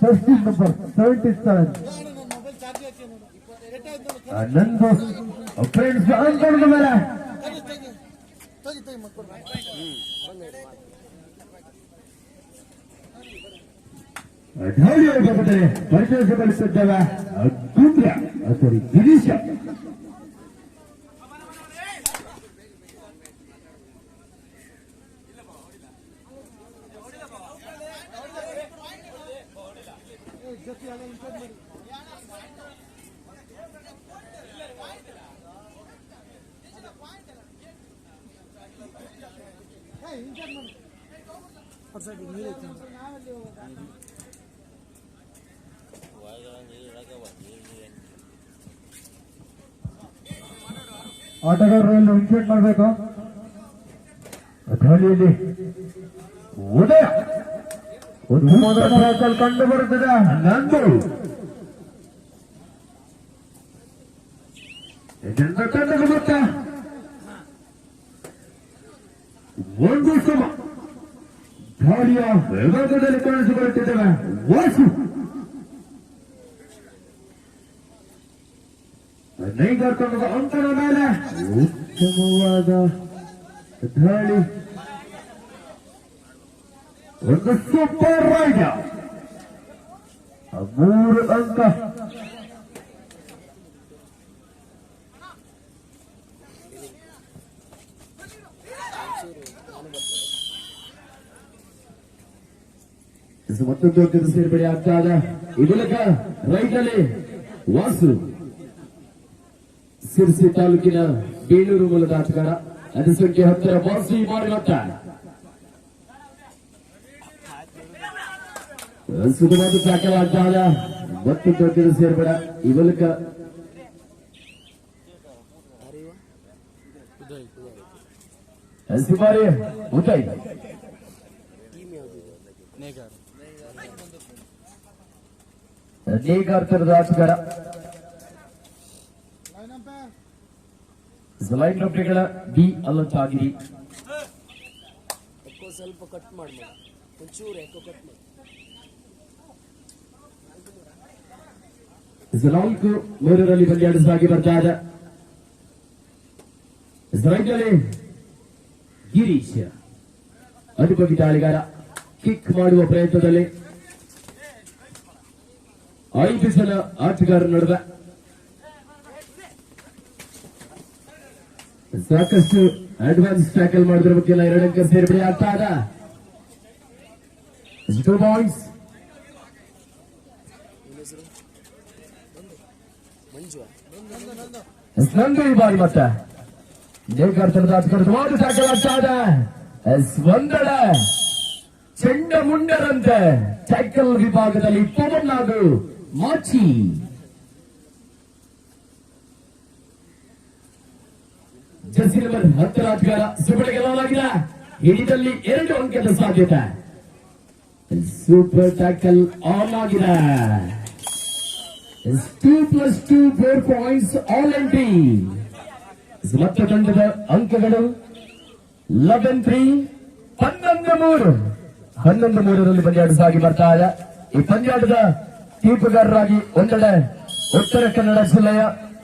First number seventy seven ನಂದು friends ಅನ್ಕೊಂಡ ಮೇಲೆ ಬಗ್ಗೆ ಪರಿಚಯಿಸಬಡಿಸಿದ್ದೇವೆ ಅದ್ಭುತ ಸಾರಿ ಗಿರೀಶ ಜೊತೆ ಅದನ್ನ ಇನ್ಚಾರ್ಜ್ ಮಾಡಿ ಹೇ, ಇನ್ಚಾರ್ಜ್ ಮಾಡಿ ಅವ್ರ ಸೈಡ್ ನೀರು ಐತೆ ಅಂತ. ನಾವಲ್ಲಿ ಹೋಗೋದಾ? ಆಟಗಾರರನ್ನು ಇನ್ವೈಟ್ ಮಾಡಬೇಕು ಢಾಳಿಯಲ್ಲಿ ಉದಯ ಉತ್ತಮವಾದ ಟ್ರ್ಯಾಕಲ್ ಕಂಡು ಬರುತ್ತದೆ ನಂದು ಇದರಿಂದ ತಂಡದ ಮೊತ್ತ ಒಂದು ಸಮ ಗಾಳಿಯ ವಿಭಾಗದಲ್ಲಿ ಕಾಣಿಸಿಕೊಳ್ಳುತ್ತಿದ್ದೇವೆ ವಾಸು ನೈಗರ್ ತಂಡದ ಅಂಕಣ ಮೇಲೆ ಉತ್ತಮವಾದ ದಾಳಿ ಒಂದು ಸೂಪರ್ ರೈಡರ್ ಮೂರು ಅಂಕ ಇದು ಮತ್ತೊಂದು ಅಂಕದ ಸೇರ್ಪಡೆ ಆಗ್ತಾ ಇದೆ ಈ ಮೂಲಕ ರೈತಲ್ಲಿ ವಾಸು ಸಿರ್ಸಿ ತಾಲೂಕಿನ ಬೇಲೂರು ಮೂಲದ ಆಟಗಾರ ಅದು ಸಂಖ್ಯೆ ಹತ್ತರ ಬಾಸಿ ಸುಖವಾದ ಸಾಕಲಾಗ್ತಾದ ಮತ್ತು ದೊಡ್ಡ ಸೇರ್ಬೇಡ ಇವಲಕ ಸುಮಾರಿ ಜಲೈನ್ ಡಿ ಅಲರ್ಟ್ ಆಗಿರಿ ಸ್ವಲ್ಪ ಕಟ್ ಮಾಡಿ ಒಂಚೂರು ಕಟ್ ಮಾಡಿ ನಾಲ್ಕು ಮೂರರಲ್ಲಿ ಸಾಗಿ ಬರ್ತಾ ಇದೆ ಗಿರೀಶ್ ಅನುಪಗಿ ದಾಳಿಗಾರ ಕಿಕ್ ಮಾಡುವ ಪ್ರಯತ್ನದಲ್ಲಿ ಐದು ಜನ ಆಟಗಾರರ ನಡುವೆ ಸಾಕಷ್ಟು ಅಡ್ವಾನ್ಸ್ ಟ್ಯಾಕಲ್ ಮಾಡಿದ್ರ ಬಗ್ಗೆ ಎರಡು ಅಂಕ ಸೇರ್ಪಡೆ ಆಗ್ತಾ ಇದೆ ಟೂ ನಂದು ಬಾರಿ ಮತ್ತೆ. ಆಗ್ತಾ ಇದೆ ಎಸ್ ಒಂದೆಡೆ ಚೆಂಡ ಮುಂಡರಂತೆ ಸೈಕಲ್ ವಿಭಾಗದಲ್ಲಿ ಪವನ್ ಹಾಗೂ ಮಾಚಿ. ಜರ್ಸಿ ನಂಬರ್ ಹತ್ತರ ಅಧಿಕಾರ ಸುಬಡೆ ಗೆಲ್ಲಲಾಗಿಲ್ಲ ಹಿಡಿದಲ್ಲಿ ಎರಡು ಅಂಕದ ಸಾಧ್ಯತೆ. ಸೂಪರ್ ಟ್ಯಾಕಲ್ ಆನ್ ಆಗಿದೆ. Two plus two four points all entry ಮತ್ತೆ ತಂಡದ ಅಂಕಗಳು ಲೆವೆನ್ ತ್ರೀ ಹನ್ನೊಂದು ಮೂರು ಹನ್ನೊಂದು ಮೂರರಲ್ಲಿ ಪಂದ್ಯಾಟ ಸಾಗಿ ಬರ್ತಾ ಇದೆ. ಈ ಪಂದ್ಯಾಟದ ತೀರ್ಪುಗಾರರಾಗಿ ಒಂದೆಡೆ ಉತ್ತರ ಕನ್ನಡ ಜಿಲ್ಲೆಯ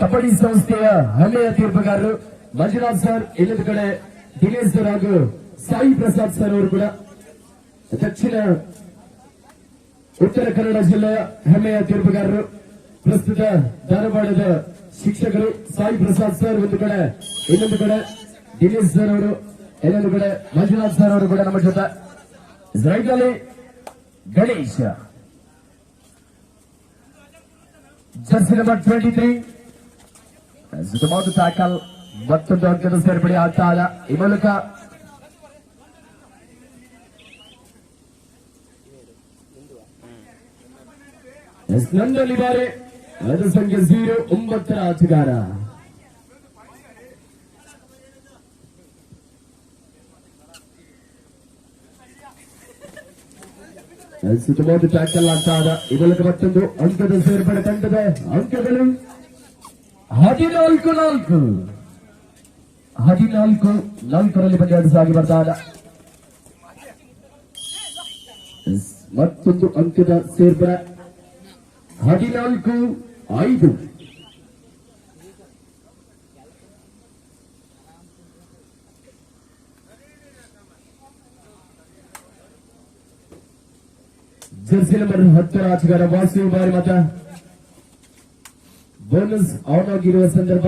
ಕಬಡ್ಡಿ ಸಂಸ್ಥೆಯ ಹಳೆಯ ತೀರ್ಪುಗಾರರು ಮಂಜುನಾಥ್ ಸರ್ ಇನ್ನೊಂದು ಕಡೆ ದಿನೇಶ್ ಸರ್ ಹಾಗೂ ಸಾಯಿ ಪ್ರಸಾದ್ ಸರ್ ಅವರು ಕೂಡ ದಕ್ಷಿಣ ಉತ್ತರ ಕನ್ನಡ ಜಿಲ್ಲೆಯ ಹೆಮ್ಮೆಯ ತೀರ್ಪುಗಾರರು. ಪ್ರಸ್ತುತ ಧಾರವಾಡದ ಶಿಕ್ಷಕರು ಸಾಯಿ ಪ್ರಸಾದ್ ಸರ್ ಒಂದು ಕಡೆ, ಇನ್ನೊಂದು ಕಡೆ ದಿನೇಶ್ ಸರ್ ಅವರು, ಇನ್ನೊಂದು ಕಡೆ ಮಂಜುನಾಥ್ ಸರ್ ಅವರು ಕೂಡ ನಮ್ಮ ಜೊತೆ. ರೈತಲ್ಲಿ Ganesh. Jersey number twenty three ಸುಮಾರು ಟ್ಯಾಕಲ್ ಮತ್ತೊಂದು ಅಂಕದ ಸೇರ್ಪಡೆ ಆಗ್ತಾ ಇಲ್ಲ ಈ ಮೂಲಕ ನಂದಲ್ಲಿ ಬಾರಿ ಅದು ಸಂಖ್ಯೆ ಜೀರೋ ಒಂಬತ್ತರ ಆಟಗಾರ ಸುತ್ತಮುತ್ತ ಟ್ಯಾಕಲ್ ಆಗ್ತಾ ಇದೆ. ಮೂಲಕ ಮತ್ತೊಂದು ಅಂಕದ ಸೇರ್ಪಡೆ ತಂಡದ ಅಂಕಗಳು ಹದಿನಾಲ್ಕು, ನಾಲ್ಕು. ಹದಿನಾಲ್ಕು, ನಾಲ್ಕರಲ್ಲಿ ಪಂದ್ಯ ಸಾಗಿ ಬರ್ತಾದ ಮತ್ತೊಂದು ಅಂಕದ ಸೇರ್ಪಡೆ. ಹದಿನಾಲ್ಕು ಐದು ಜರ್ಸಿ ನಂಬರ್ ಹತ್ತರ ಆಟಗಾರ ವಾಸು ಬಾರಿ ಮತ ಬೋನಸ್ ಆನ್ ಆಗಿರುವ ಸಂದರ್ಭ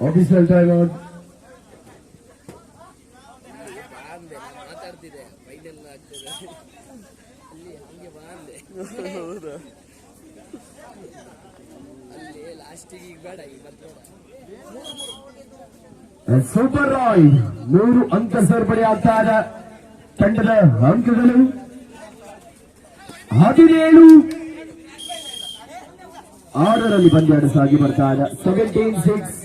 official time out super raid ಮೂರು ಅಂಕ ಸೇರ್ಪಡೆ ಆಗ್ತಾ ಇದೆ. ತಂಡದ ಅಂಕಗಳು ಹದಿನೇಳು. ಆರರಲ್ಲಿ ಪಂದ್ಯಾಟ ಸಾಗಿ ಬರ್ತಾ ಇದೆ. ಸೆವೆಂಟೀನ್ ಸಿಕ್ಸ್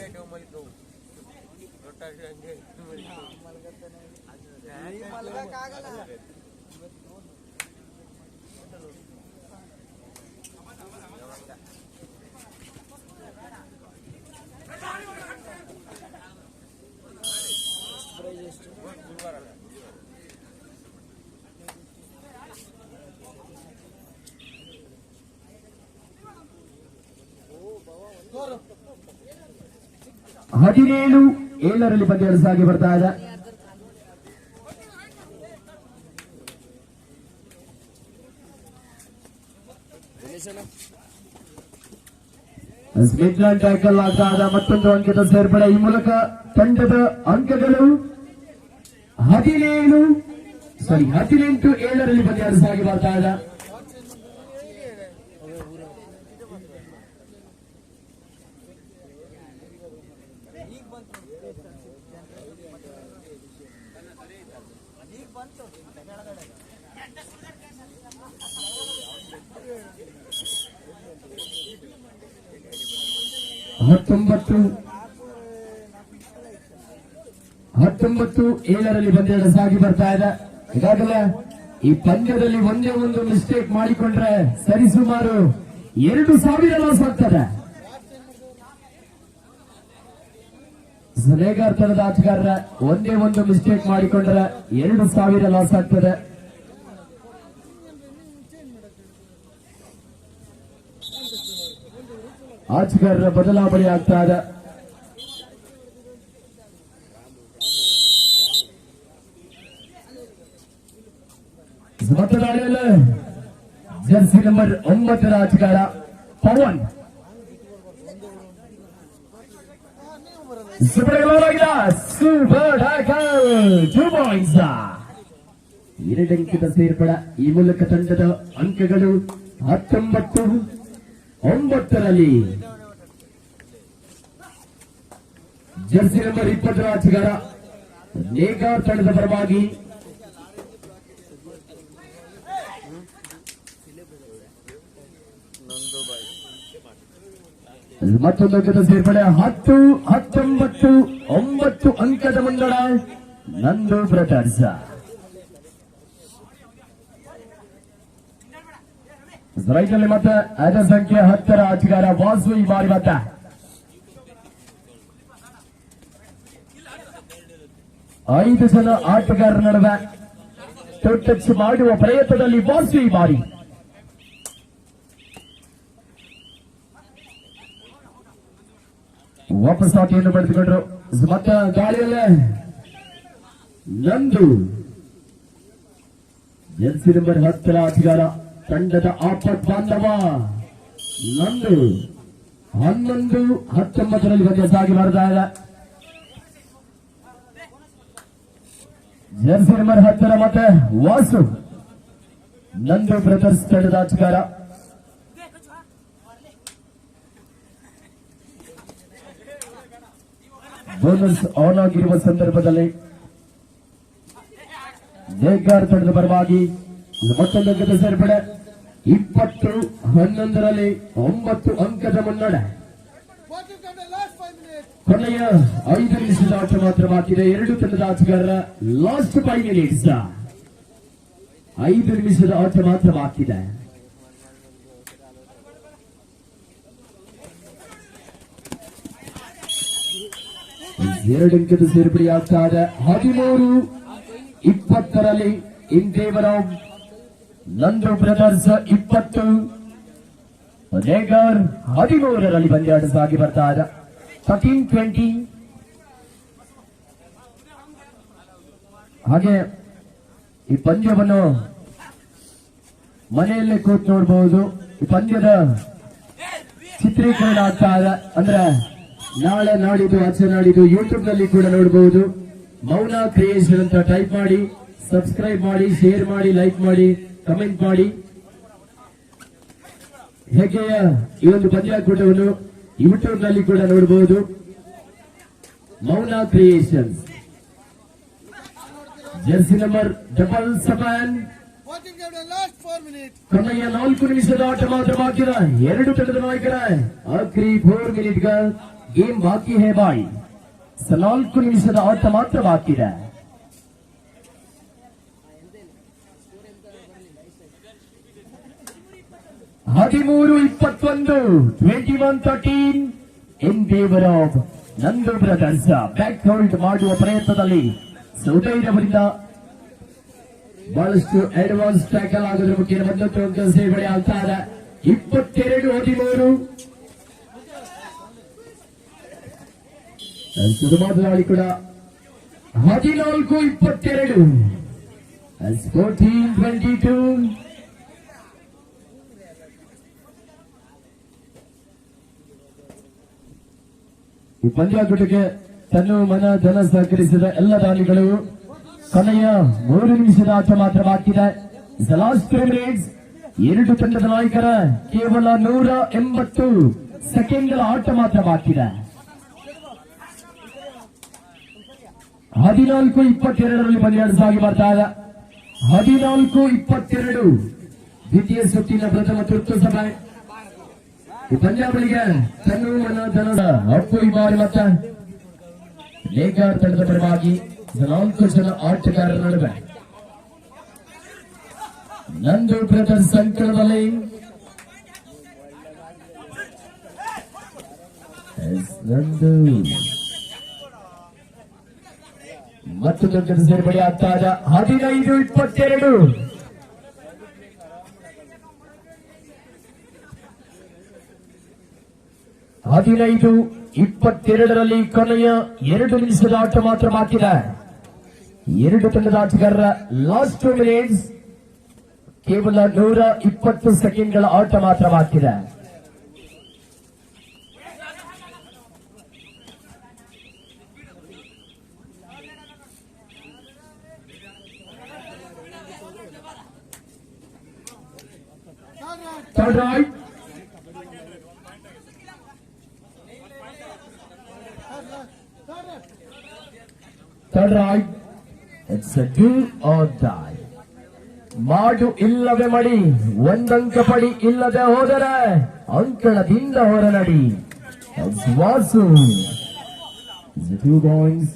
ಹದಿನೇಳು ಏಳರಲ್ಲಿ ಪಂದ್ಯಾಟ ಸಾಗಿ ಬರ್ತಾ ಇದೆ. ಸ್ಮಿತ್ಲಾಂಡ್ ಟ್ಯಾಕಲ್ ಆಗ್ತಾ ಇದೆ. ಮತ್ತೊಂದು ಅಂಕದ ಸೇರ್ಪಡೆ. ಈ ಮೂಲಕ ತಂಡದ ಅಂಕಗಳು ಹದಿನೇಳು ಸಾರಿ ಹದಿನೆಂಟು ಏಳರಲ್ಲಿ ಪಂದ್ಯಾಟ ಸಾಗಿ ಬರ್ತಾ ಇದೆ ಹತ್ತೊಂಬತ್ತು ಹತ್ತೊಂಬತ್ತು ಏಳರಲ್ಲಿ ಪಂದ್ಯದ ಸಾಗಿ ಬರ್ತಾ ಇದೆ. ಈಗಾಗಲೇ ಈ ಪಂದ್ಯದಲ್ಲಿ ಒಂದೇ ಒಂದು ಮಿಸ್ಟೇಕ್ ಮಾಡಿಕೊಂಡ್ರೆ ಸರಿಸುಮಾರು ಎರಡು ಸಾವಿರ ಲಾಸ್ ಆಗ್ತದೆ. ಸನೇಗಾರ್ ತರದ ಆಟಗಾರರ ಒಂದೇ ಒಂದು ಮಿಸ್ಟೇಕ್ ಮಾಡಿಕೊಂಡ್ರೆ ಎರಡು ಸಾವಿರ ಲಾಸ್ ಆಗ್ತದೆ. ಆಟಗಾರರ ಬದಲಾವಣೆ ಆಗ್ತಾ ಇದೆ. ಮತದಾರರಲ್ಲಿ ಜರ್ಸಿ ನಂಬರ್ ಒಂಬತ್ತರ ಆಟಗಾರ ಪವನ್. ಎರಡಂಕಿತ ಸೇರ್ಪಡ ಈ ಮೂಲಕ ತಂಡದ ಅಂಕಗಳು ಹತ್ತೊಂಬತ್ತು, ಒಂಬತ್ತರಲ್ಲಿ. ಜರ್ಸಿ ನಂಬರ್ ಇಪ್ಪತ್ತರ ಆಟಗಾರ ನೇಗಾರ್ ತಂಡದ ಪರವಾಗಿ ಮತ್ತೊಂದು ಅಂಕದ ಸೇರ್ಪಡೆ ಹತ್ತು, ಹತ್ತೊಂಬತ್ತು, ಒಂಬತ್ತು ಅಂಕದ ಮುಂದಡ ನಂದು ಬ್ರದರ್ಸ್ ರೈಟ್ನಲ್ಲಿ ಮತ್ತೆ ಅದ ಸಂಖ್ಯೆ ಹತ್ತರ ಆಟಗಾರ ವಾಸು ಈ ಬಾರಿ ಮತ್ತೆ. ಐದು ಜನ ಆಟಗಾರರ ನಡುವೆ ಟಚ್ ಮಾಡುವ ಪ್ರಯತ್ನದಲ್ಲಿ ವಾಸು ಈ ಬಾರಿ. ವಾಪಸ್ ಹಾಕಿಯನ್ನು ಪಡೆದುಕೊಂಡ್ರು. ಮತ್ತೆ ಗಾಳಿಯಲ್ಲೇ ನಂದು ಎನ್ಸಿ ನಂಬರ್ ಹತ್ತರ ಅಧಿಕಾರ ತಂಡದ ಆಪತ್ ಬಾಂಧವ. ನಂದು ಹನ್ನೊಂದು ಹತ್ತೊಂಬತ್ತರಲ್ಲಿ ಬಗ್ಗೆ ಸಾಗಿ ಬರ್ತಾ ಇದೆ. ಎನ್ಸಿ ನಂಬರ್ ಹತ್ತರ ಮತ್ತೆ ವಾಸು. ನಂದು ಬ್ರದರ್ಸ್ ತಂಡದ ಆಟಗಾರ ಬೋನಸ್ ಆನ್ ಆಗಿರುವ ಸಂದರ್ಭದಲ್ಲಿ ನೇಗಾರ್ ತಂಡದ ಪರವಾಗಿ ಮತ್ತೊಂದು ಅಂಕದ ಸೇರ್ಪಡೆ ಇಪ್ಪತ್ತು ಹನ್ನೊಂದರಲ್ಲಿ ಒಂಬತ್ತು ಅಂಕದ ಮುನ್ನಡೆ? ಕೊನೆಯ ಐದು ನಿಮಿಷದ ಆಟ ಮಾತ್ರ ಬಾಕಿದೆ ಎರಡು ತಂಡದ ಆಟಗಾರರ ಲಾಸ್ಟ್ ಫೈವ್ ಮಿನಿಟ್ಸ್ ಐದು ನಿಮಿಷದ ಆಟ ಮಾತ್ರ ಬಾಕಿ ಇದೆ ಸೇರ್ಪಡೆಯಾಗ್ತಾ ಇದೆ. ಹದಿಮೂರು, ಇಪ್ಪತ್ತರಲ್ಲಿ ಫೇವರ್ ನಂದು ಬ್ರದರ್ಸ್ ಇಪ್ಪತ್ತು, ರೇಗರ್ ಹದಿಮೂರರಲ್ಲಿ ಪಂದ್ಯಾಟ ಸಾಗಿ ಬರ್ತಾ ಇದೆ. ಥರ್ಟೀನ್ ಟ್ವೆಂಟಿ ಹಾಗೆ ಈ ಪಂದ್ಯವನ್ನು ಮನೆಯಲ್ಲೇ ಕೂತ್ ನೋಡಬಹುದು ಈ ಪಂದ್ಯದ ಚಿತ್ರೀಕರಣ ಆಗ್ತಾ ಇದೆ. ಅಂದ್ರೆ ನಾಳೆ ನಾಡಿದ್ದು, ಆಚೆ ನಾಡಿದ್ದು ಯೂಟ್ಯೂಬ್ನಲ್ಲಿ ಕೂಡ ನೋಡಬಹುದು ಮೌನ ಕ್ರಿಯೇಷನ್ ಅಂತ ಟೈಪ್ ಮಾಡಿ ಸಬ್ಸ್ಕ್ರೈಬ್ ಮಾಡಿ ಶೇರ್ ಮಾಡಿ ಲೈಕ್ ಮಾಡಿ ಕಮೆಂಟ್ ಮಾಡಿ. ಹೆಗ್ಗೆಯ ಈ ಒಂದು ಪಂದ್ಯಾಕೂಟವನ್ನು ಯೂಟ್ಯೂಬ್ನಲ್ಲಿ ಕೂಡ ನೋಡಬಹುದು ಮೌನ creation. Jersey number double seven. ಕೊನೆಯ ನಾಲ್ಕು ನಿಮಿಷದ ಆಟ ಮಾತ್ರ ಬಾಕಿದ ಎರಡು ತಂಡದ ನಾಯಕರ ಅಗ್ರಿ ಫೋರ್ ಮಿನಿಟ್ ಗೇಮ್ ಬಾಕಿ ಹೇ ಬಾಯ್? ನಾಲ್ಕು ನಿಮಿಷದ ಆಟ ಮಾತ್ರ ಬಾಕಿ ಇದೆ ಹದಿಮೂರು ಇಪ್ಪತ್ತೊಂದು ಟ್ವೆಂಟಿ ಒನ್ ತರ್ಟೀನ್ ಎನ್ ದೇವರ ನಂದು ಬ್ರದರ್ಸ್ ಬ್ಯಾಕ್ ಹೋಲ್ಡ್ ಮಾಡುವ ಪ್ರಯತ್ನದಲ್ಲಿ ಸೌದೈರವರಿಂದ ಬಹಳಷ್ಟು ಅಡ್ವಾನ್ಸ್ ಟ್ಯಾಕಲ್ ಆಗೋದ್ರ ಮುಖ್ಯ ಒಂದೊತ್ತು ಅಂಕ ಸೇರ್ಪಡೆ ಇಪ್ಪತ್ತೆರಡು, ಹದಿಮೂರು ಸುಧಮಾದ ದಾಳಿ ಕೂಡ ಹದಿನಾಲ್ಕು ಇಪ್ಪತ್ತೆರಡು. Fourteen twenty two. ಈ ಪಂದ್ಯಾಕೂಟಕ್ಕೆ ತನ್ನ ಮನ ಜನ ಸಹಕರಿಸಿದ ಎಲ್ಲ ದಾನಿಗಳು ಕೊನೆಯ ಮೂರು ನಿಮಿಷದ ಆಟ ಮಾತ್ರ ಬಾಕಿದೆ ಲಾಸ್ಟ್ ಮಿನಿಟ್ಸ್ ಎರಡು ತಂಡದ ನಾಯಕರ ಕೇವಲ ನೂರ ಎಂಬತ್ತು ಸೆಕೆಂಡ್ಗಳ ಆಟ ಮಾತ್ರ ಬಾಕಿ ಹದಿನಾಲ್ಕು ಇಪ್ಪತ್ತೆರಡರಲ್ಲಿ ಪಂದ್ಯಾಟ ಸಾಗಿ ಬರ್ತಾ ಇದೆ. ಹದಿನಾಲ್ಕು ಇಪ್ಪತ್ತೆರಡು. ದ್ವಿತೀಯ ಸುತ್ತಿನ ಪ್ರಥಮ ತುರ್ತು ಸಭೆ. ಈ ಪಂಜಾಬಳಿಗೆ ತನ್ನ ಮನ ಧನದ ಅಪ್ಪು ಈ ಮತ್ತೆ. ನೇಗಾರ್ ತಂಡದ ಪರವಾಗಿ ನಾಲ್ಕು ಜನ ಆಟಗಾರರ ನಡುವೆ. ನಂದು ಬ್ರದರ್ಸ್ ಸಂಕಲನದಲ್ಲಿ. ನಂದು. ಮತ್ತು ದೊಡ್ಡ ಸೇರ್ಪಡೆ ಆಗ್ತಾ ಇದೆ ಹದಿನೈದು, ಇಪ್ಪತ್ತೆರಡು. ಹದಿನೈದು, ಇಪ್ಪತ್ತೆರಡರಲ್ಲಿ ಕೊನೆಯ ಎರಡು ನಿಮಿಷದ ಆಟ ಮಾತ್ರ ಬಾಕಿ ಇದೆ ಎರಡು ತಂಡದ ಆಟಗಾರರ ಲಾಸ್ಟ್ ಟೂ ಮಿನಿಟ್ಸ್ ಕೇವಲ ನೂರ ಇಪ್ಪತ್ತು ಸೆಕೆಂಡ್ಗಳ ಆಟ ಮಾತ್ರ ಬಾಕಿ Third right. Third right. Third right. Third right. Third right. It's a do or die. ಮಾಡು ಇಲ್ಲವೇ ಮಡಿ ಒಂದಂಕ ಪಡಿ ಇಲ್ಲದೆ ಹೋದರೆ ಅಂಕಣದಿಂದ ಹೊರನಡಿ It's ವಾಸು ಟೂ ಪಾಯಿಂಟ್ಸ್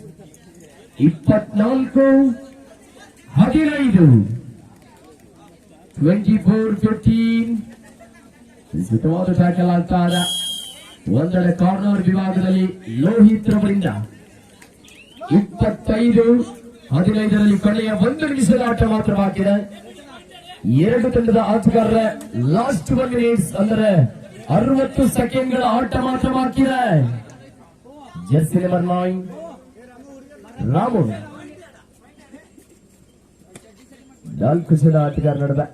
ಇಪ್ಪತ್ನಾಲ್ಕು ಹದಿನೈದು ಟ್ವೆಂಟಿ ಫೋರ್ ಫಿಫ್ಟೀನ್ ಸುತ್ತವಾದ ಟ್ಯಾಕಲ್ ಆಗ್ತಾ ಇದೆ ಒಂದೆಡೆ ಕಾರ್ನರ್ ವಿಭಾಗದಲ್ಲಿ ಲೋಹಿತ್ ರವರಿಂದ ಇಪ್ಪತ್ತೈದು, ಹದಿನೈದರಲ್ಲಿ ಕೊನೆಯ ಒಂದು ನಿಮಿಷದ ಆಟ ಮಾತ್ರ ಬಾಕಿ ಇದೆ ಎರಡು ತಂಡದ ಆಟಗಾರರ ಲಾಸ್ಟ್ ಒನ್ ಮಿನಿಟ್ಸ್ ಅಂದರೆ ಅರವತ್ತು ಸೆಕೆಂಡ್ಗಳ ಆಟ ಮಾತ್ರ ಬಾಕಿ ಇದೆ ಜರ್ಸಿ ನಂಬರ್ ನೈನ್, ರಾಮು. ನಾಲ್ಕು ಜನ ಆಟಗಾರ ನಡುವೆ.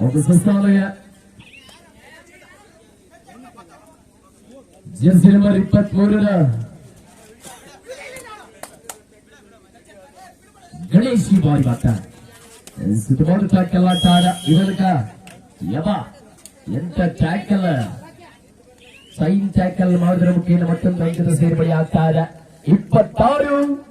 ಒಂದು ಸಂಸ್ಥಾನಯ ಜರ್ಸಿ ನಂಬರ್ ಇಪ್ಪತ್ತ್ ಮೂರರ ಗಣೇಶ್ ಈ ಬಾರಿ ಮಾತ ಸುತ್ತಮುತ್ತ ಟ್ಯಾಕಲ್ ಆಟ ಆಡ ಇವನಕ ಯಮ ಎಂತ ಟ್ಯಾಕಲ್ ಸೈನ್ ಟ್ಯಾಕಲ್ ಮಾಡಿದ್ರ ಮುಖೇನ ಮತ್ತೊಂದು ಅಂಕದ ಸೇರ್ಪಡೆ ಆಗ್ತಾ ಇದೆ ಇಪ್ಪತ್ತಾರು Jump, jump.